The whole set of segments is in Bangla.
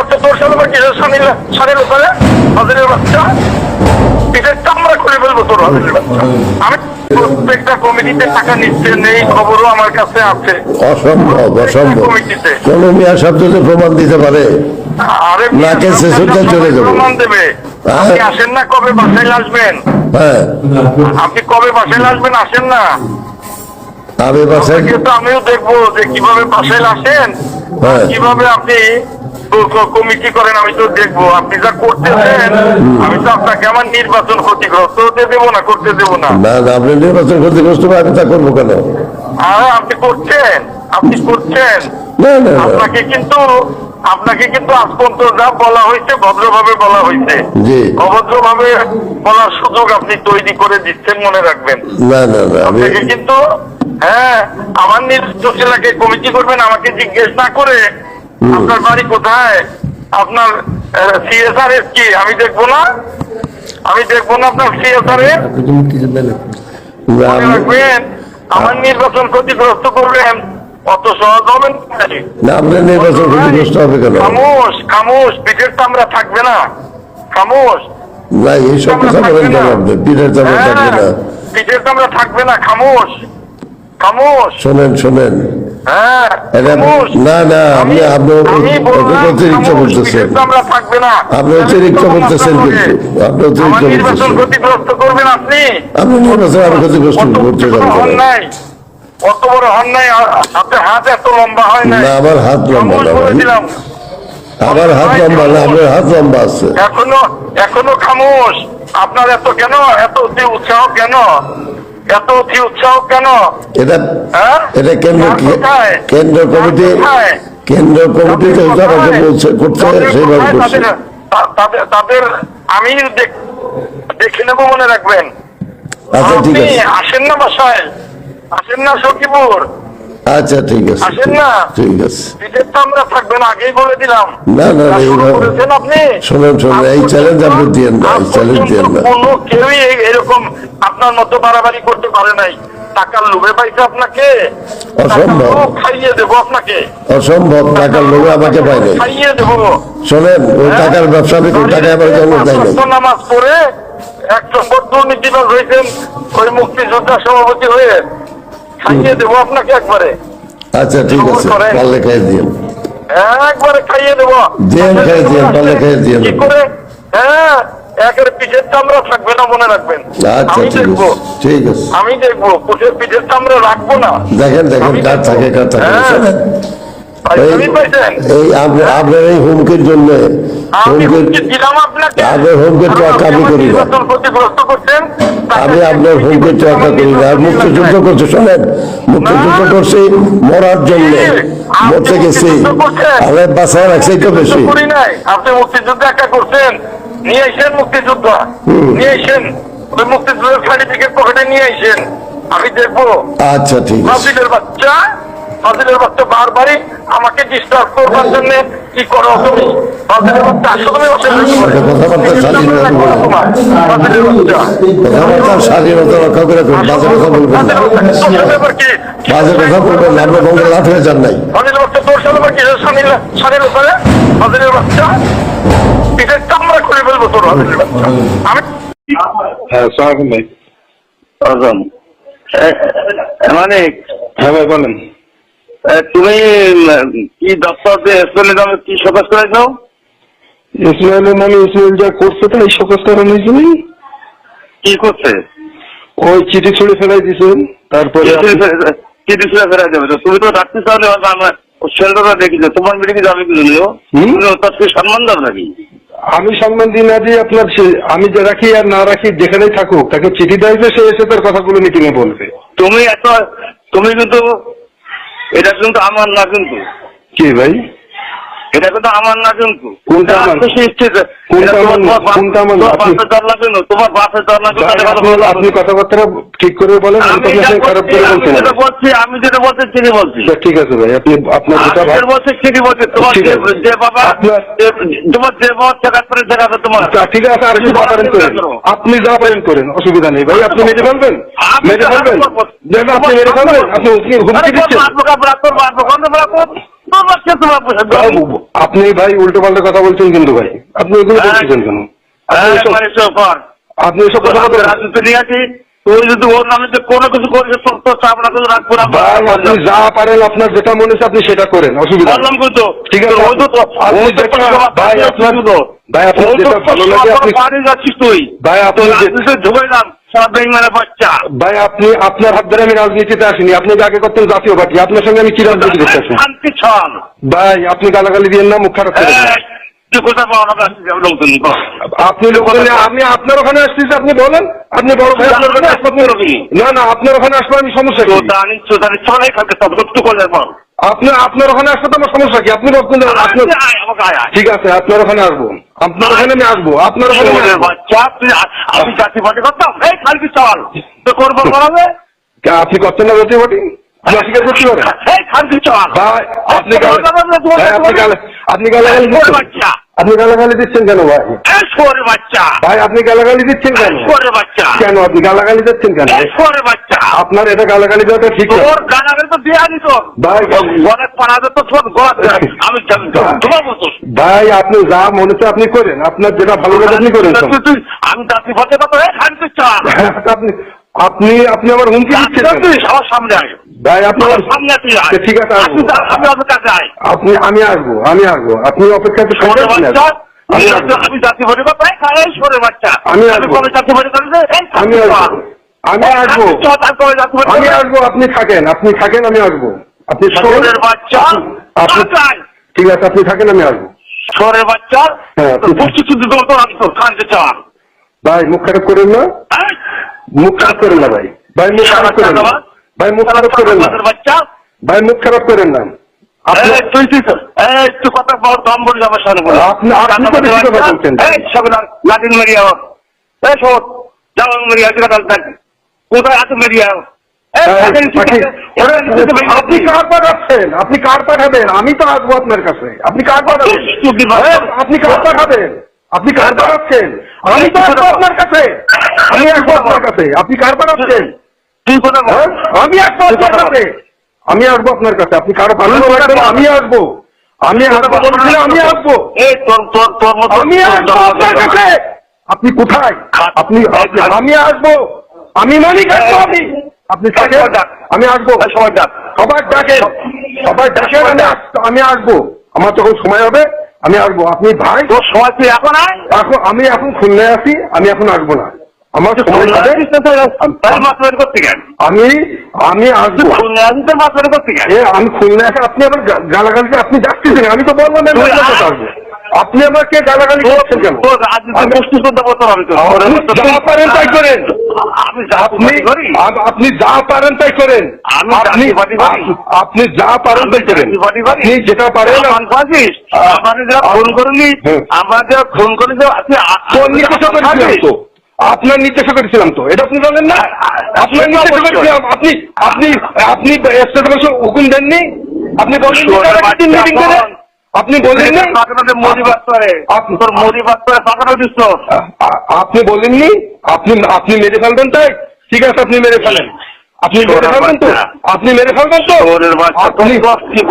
বাচ্চা তোর সাথে কিসের সানিল সানিল ওখানে হাজিরের বাচ্চা। পিঠের চামড়া খুলে ফেলব তোর হাজিরের বাচ্চা। আমি প্রত্যেকটা কমিটিতে টাকা নিচ্ছে নেই খবরও আমার কাছে আছে। অসম্ভব অসম্ভব। কোন মিয়া শব্দ যে প্রমাণ দিতে পারে? আরে না, কেসে সুদ্ধা চলে যাব। প্রমাণ দেবে। আপনি হ্যাঁ। আসেন না কবে বাসায় আসবেন? হ্যাঁ। আপনি কবে বাসায় আসবেন আসেন না। আমি বাসায় আমিও দেখব যে কীভাবে বাসায় আসেন হ্যাঁ। কীভাবে আপনি কমিটি করেন আমি তো দেখব। আপনি যা করতেছেন আমি তো আপনাকে আমার নির্বাচন ক্ষতিগ্রস্ত হতে দেবো না করতে দেবো না। না না আপনি নির্বাচন ক্ষতিগ্রস্ত আমি তা করব কেন? আপনি করছেন আপনি করছেন। না না না। আপনাকে কিন্তু আপনাকে কিন্তু আজ পর্যন্ত যা বলা হয়েছে ভদ্রভাবে বলা হয়েছে। অভদ্রভাবে বলার সুযোগ আপনি তৈরি করে দিচ্ছেন মনে রাখবেন। না না না আপনাকে কিন্তু হ্যাঁ আমার নির্দিষ্ট এলাকায় কমিটি করবেন আমাকে জিজ্ঞেস না করে আপনার বাড়ি কোথায়? আপনার সিএসআর এর কি? আমি দেখব না? আমি দেখব না আপনার সিএসআর এর আমার নির্বাচন ক্ষতিগ্রস্ত করবেন। অত সহজ হবেন না আপনার নির্বাচন ক্ষতিগ্রস্ত হবে কেন? খামোশ খামোশ পিঠের চামড়া থাকবে না। খামোশ। না এইসব কথা বলেন কেন আপনি পিঠের চামড়া থাকবে না। হ্যাঁ, পিঠের চামড়া থাকবে না খামোশ। খামোশ। শোনেন শোনেন। না না আপনি আপনি অতিরিক্ত বলতেছেন পিঠের চামড়া থাকবে না আপনি অতিরিক্ত বলতেছেন কিন্তু। আপনি আমার অতিরিক্ত বলতেছেন আপনি। আপনি নির্বাচন আমি ক্ষতিগ্রস্ত করতে বড় আপনার হাত এত লম্বা হয় না আমার হাত লম্বা না আমার হাত লম্বা না আপনার হাত লম্বা আছে। এখনও এখনও খামোশ। আপনার এত কেন? এত উৎসাহ কেন? এত অতি উৎসাহ কেন? এটা হ্যাঁ? এটা কেন্দ্র? কেন্দ্র কমিটি যারা বলছে তাদের সেইভাবে করছে। তাদের- আমি দেখ- দেখে নেব মনে রাখবেন। আচ্ছা ঠিক আছে। আসেন না বাসায়। আসেন না সখীপুর। আচ্ছা ঠিক আছে। আসেন না? ঠিক আছে। আমরা থাকবেন আগেই বলে দিলাম। না, না, শোনেন, শোনেন, এই challenge আপনি দিয়েন না, এই challenge দিয়েন না। কোনো কেউই এরকম আপনার মতো বাড়াবাড়ি করতে পারে নাই। টাকার লোভে পাইছে আপনাকে অসম্ভব। খাইয়ে দেবো আপনাকে। অসম্ভব টাকার লোভে আমাকে পাই নাই। খাইয়ে দেবো। শোনেন ওই টাকার ব্যবসা আমি কোন টাকায় আমার জন্য দেয় নাই? নামাজ পড়ে এক নম্বর দুর্নীতিবাজ হয়েছেন ওই মুক্তিযোদ্ধা সভাপতি হয়ে খাইয়ে দেবো আপনাকে একবারে। আচ্ছা ঠিক আছে। পারলে খাই দিন একবারে খাইয়ে দেবো। দিয়েন, খাইয়ে দিন পারলে খাইয়ে দিন কি করে? হ্যাঁ একের পিঠের চামড়া থাকবে না মনে রাখবেন। আচ্ছা ঠিক আছে ঠিক আছে। আমি দেখব পুষের পিঠের চামড়া রাখব না। দেখেন দেখেন কার থাকে কার থাকে হ্যাঁ। এই- পাইছেন? এই আপনার এই হুমকির জন্য আমি হুমকির হুমকি দিলাম আপনাকে। আপনার হুমকির তোয়াক্কা আমি করি না। নির্বাচন ক্ষতিগ্রস্ত করছেন? আমি আপনার হুমকির চর্চা করি না। আর মুক্তিযুদ্ধ করছে শোনেন। মুক্তিযুদ্ধ করছি মরার জন্য। মরতে গেছি বাসায় রাখছি তো বেশি। আপনি মুক্তিযুদ্ধ একা করছেন। নিয়ে আইসেন মুক্তিযুদ্ধ নিয়ে আইসেন ওই মুক্তিযুদ্ধের সার্টিফিকেট পকেটে নিয়ে আইসেন আমি দেখব। আচ্ছা ঠিক আছে। বাচ্চা ফাজিলের বাচ্চা বারবারই আমাকে ডিস্টার্ব করবার জন্য কি করো তুমি? ফাজিলের বাচ্চা আসো তুমি। এটা কথাবার্তা স্বাধীনতা রক্ষা করে করুন বাজে কথা বলবেন না। ফাজিলের বাচ্চা, তোর বাজে কথা বলবেন বঙ্গে লাভ হয়ে যান নাই। ফাজিলের বাচ্চা তোর সাথে আবার কিসের সানিল সানিল ফাজিলের বাচ্চা? পিঠের চামড়া খুলে ফেলব তোর ফাজিলের বাচ্চা। আমি হ্যাঁ সালাম ভাই। মানে হ্যাঁ ভাই বলেন। তুমি কি দপ্তর যে এসপেলে নামে কি নামে ইসমাইল যা করছে তাই শোকজ করা হয়েছে নি? কি করছে? ওই চিঠি ছুড়ে ফেলাই দিছেন তারপরে দিছিলে ফেরা যাবে তো। তুমি তো ডাকতে চাও আমার সেন্টারটা দেখিছো তোমার মিটিংয়ে যাবে কি জন্য? তাকে সম্মান দাও নাকি? আমি সম্মান দিই না দিয়ে আপনার আমি যে রাখি আর না রাখি যেখানেই থাকুক তাকে চিঠি দেয় যে সে এসে তার কথাগুলো মিটিং এ বলবে। তুমি এত তুমি কিন্তু এটা কিন্তু আমার না কিন্তু। কি ভাই? এটা কিন্তু আমার না কিন্তু। কোনটা আমার? এটা কোনটা তোমার আমার? বাপ- কোনটা আমার? তোমার আপনি- কেন? তোমার কেন? কথাবার্তা ঠিক করে বলেন আমি খারাপ করে বলছি না যেটা বলছি আমি যেটা বলছি ঠিকই বলছি। ঠিক আছে ভাই আপনি আপনার যেটা আমি বলছি ঠিকই বলছি। তোমার যে বাবা তোমার যে বাবা করে তোমার। ঠিক আছে আর কি পারেন করেন। আপনি যা পারেন করেন অসুবিধা নেই ভাই আপনি মেরে ফেলবেন। মেরে ফেলবেন। আপনি মেরে ফেলবেন আপনি হুমকি দিচ্ছেন। আপনি ভাই উল্টো পাল্টা কথা বলছেন কিন্তু ভাই। আপনি এগুলো হ্যাঁ। বলছেন কেন? আপনি এসব- সব কর আপনি এসব কথা বলতে রাজনীতি আছি। তুই যদি ওর নামে কোনো কিছু করিস আপনি যা পারেন আপনার যেটা মনে হচ্ছে আপনি সেটা করেন অসুবিধা। ঠিক আছে ভাই আপনার যেটা ভালো লাগে আপনি যাচ্ছিস তুই। ভাই আপনি ঢুকে যান। বাচ্চা ভাই আপনি আপনার হাত ধরে আমি রাজনীতিতে আসিনি আপনি আগে করতেন জাতীয় পার্টি আপনার সঙ্গে আমি কি রাজনীতি করতে আসি শান্তি ভাই আপনি গালাগালি দিয়ে না মুখ খারাপ বল। আপনি আমি আপনার ওখানে আসতেছি আপনি বলেন আপনি বড় ভাই আপনার ওখানে আসব না না আপনার ওখানে আসব আমি সমস্যা কি চোদানি চোদানি চলে খালকে সব একটু করলে পর আপনি আপনার ওখানে আসতে আমার সমস্যা কি আপনি আপনার ঠিক আছে আপনার ওখানে আসব। আপনার ওখানে আমি আসব। আপনার ওখানে আমি জাতি পার্টি করতাম এই খালি চল। তো করব আপনি করছেন না জাতি পার্টি আপনি অস্বীকার করতে পারেন? ভাই আপনি গালে গালে আপনি গালা- আপনি গালাগালি দিচ্ছেন কেন ভাই? বাচ্চা। ভাই আপনি গালাগালি দিচ্ছেন কেন? বাচ্চা। কেন আপনি গালাগালি দিচ্ছেন কেন? বাচ্চা। আপনার এটা গালাগালি দেওয়াটা ঠিক তোর গানাগালি তো দেয়া দিত ভাই অনেক পাড়াতে তো তোর গলা আমি ভাই। আপনি যা মনে হচ্ছে আপনি করেন। আপনার যেটা ভালো লাগে আপনি করেন আমি জাতি কথা আপনি আপনি আপনি আমার হুমকি দিচ্ছেন সবার সামনে আয়। ভাই আপনি আমার আমার- সামনে ঠিক আছে। আমি আপনার আপনি আমি আসব আমি আসব। আপনি অপেক্ষা আমি আমি জাতি বাচ্চা। আমি আসব। জাতি আমি আসব। আমি আসব। আমি আপনি থাকেন আপনি থাকেন আমি আসব। আপনি। বাচ্চা আপনি। ঠিক আছে আপনি থাকেন আমি আসব। শহরের বাচ্চা হ্যাঁ, কানতে ভাই মুখ খারাপ করেন না। মুখ খারাপ করেন না ভাই। ভাই মুখ খারাপ করেন না। ভাই মুখ খারাপ করেন না। বাচ্চা? ভাই মুখ খারাপ করেন না। আপনি এই, তুই তুই তুই কথা বল দম বলি আমার সামনে বল আপনি- তো বেশি কথা বলছেন। এই এই মেরিয়া তুই কথা কোথায় আছে মেরিয়া কার পাঠাচ্ছেন আপনি কার পাঠাবেন আমি তো আসব আপনার কাছে। আপনি কার পাঠাবেন আপনি কার পাঠাবেন আপনি কার পাঠাচ্ছেন আমি তো আসব আপনার কাছে। আমি আসব আপনার কাছে। আপনি কার পাঠাচ্ছেন? আমি আসব আপনার কাছে। আমি আসব আপনার কাছে। আপনি কারও আমি আসব। আমি আমি আসব। আমি আসব আপনার কাছে। আপনি কোথায়? আপনি আমি আসব। আমি মালিক আসব আমি। আপনি আমি আসব। সবাই ডাক। সবার ডাকে। সবার ডাকে আমি আস- আমি আসব। আমার যখন সময় হবে আমি আসব। আপনি ভাই তোর সময় তুই এখন এখন আমি এখন খুলনায় আছি আমি এখন আসব না। আমার আমি আসব। আপনি আবার গালাগালিতে আপনি যাচ্ছেন আমি তো বললাম আসব। আপনি আমাকে গালাগালি করছেন কেন? যা পারেন তাই করেন। আপনি যা পারেন তাই করেন। আপনি যা পারেন তাই করেন। আপনি যেটা পারেন ফোন করলি হুম। আমাদের ফোন করে যে আপনি আপনার নির্দেশে করেছিলাম তো এটা আপনি জানেন না? আপনার নির্দেশে করেছিলাম। আপনি আপনি আপনি স্টেট বসে হুকুম দেননি? আপনি মিটিং করে। আপনি বলেননি আপনি বলেননি আপনি আপনি মেরে ফেলবেন তাই? ঠিক আছে আপনি মেরে ফেলেন। আপনি মেরে ফেলবেন তো? আপনি মেরে ফেলবেন তো? তোরের বাচ্চা তুমি কি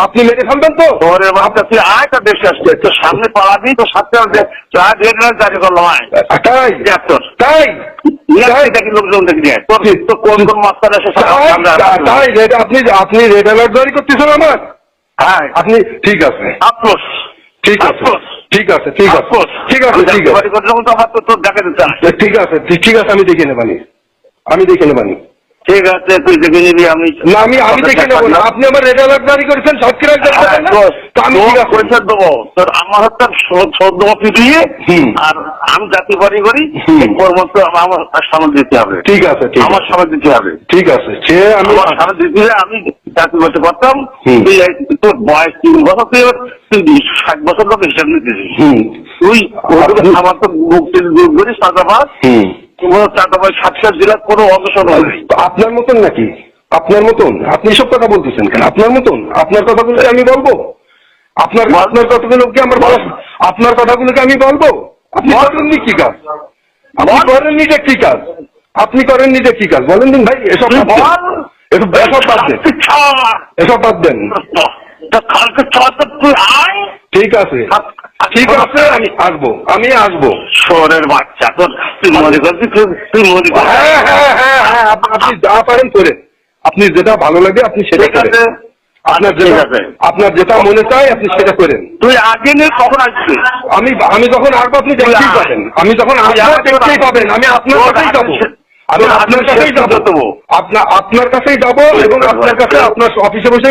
আপনি মেরে ফেলবেন তো? তোরের বাচ্চা তুই আয় তো দেশে আসছে তোর সামনে পালাবি তো সাথে চা দিয়ে দিলাম জারি করলাম আয়। তাই? তাই? আপনি আপনি রেড অ্যালার্ট জারি করতেছেন আমার? হ্যাঁ। আপনি ঠিক আছে। আফসোস। ঠিক আছে। ঠিক আছে ঠিক আছে। ঠিক আছে ঠিক আছে। তো তো। ঠিক আছে ঠিক- ঠিক আছে আমি দেখে নেবানি। আমি দেখে নেবানি। ঠিক আছে তুই দেখে নিবি আমি না আমি আমি দেখে নেব না আপনি আমার অ্যালার্ট করেছেন হ্যাঁ, তো- তো আমি পয়সা দেবো তোর আমার সদ্য পিটিয়ে হুম। আর আমি জাতি বাড়ি করি হুম। কর্মত্ব আমার সামনে দিতে হবে ঠিক আছে আমার সামনে দিতে হবে ঠিক আছে সে আমি আমার সামনে দিতে আমি চাকরি করতে পারতাম তুই তোর বয়স তিন বছর তুই তুই ষাট বছর লোক হিসাব নিতেছিস তুই আমার তো থেকে দূর করিস হুম কোনো চাঁদাবাদ সাতক্ষীরা জেলার কোনো অগ্রসর হয় আপনার মতন নাকি? আপনার মতন? আপনি সব কথা বলতেছেন কেন? আপনার মতন? আপনার কথাগুলো কি আমি বলব? আপনার আপনার কথাগুলো কি আমার বলা আপনার কথাগুলোকে আমি বলব? আপনি করেননি কি কাজ? আপনি করেননি যে কি কাজ? আপনি করেননি যে কি কাজ? বলেন দিন ভাই এসব এসব এসব বাদ দেন। এসব বাদ দেন। তা তো ঠিক আছে। ঠিক আছে আমি আসব আমি আসব। শহরের বাচ্চা তোর তুই মনে করছিস তুই- মনে কর হ্যাঁ হ্যাঁ হ্যাঁ হ্যাঁ আপ- আপনি যা পারেন করে আপনি যেটা ভালো লাগে আপনি সেটা করেন। আপনার যেটা আপনার যেটা মনে চায় আপনি সেটা করেন। তুই আগে কখন আসবি? আমি আমি যখন আসব আপনি দেখতেই পাবেন। আমি যখন আসব দেখতেই পাবেন। আমি আপনার কাছেই যাব। আমি আপনার কাছেই যাব। আপনার আপনার কাছেই যাব এবং আপনার কাছে আপনার অফিসে বসে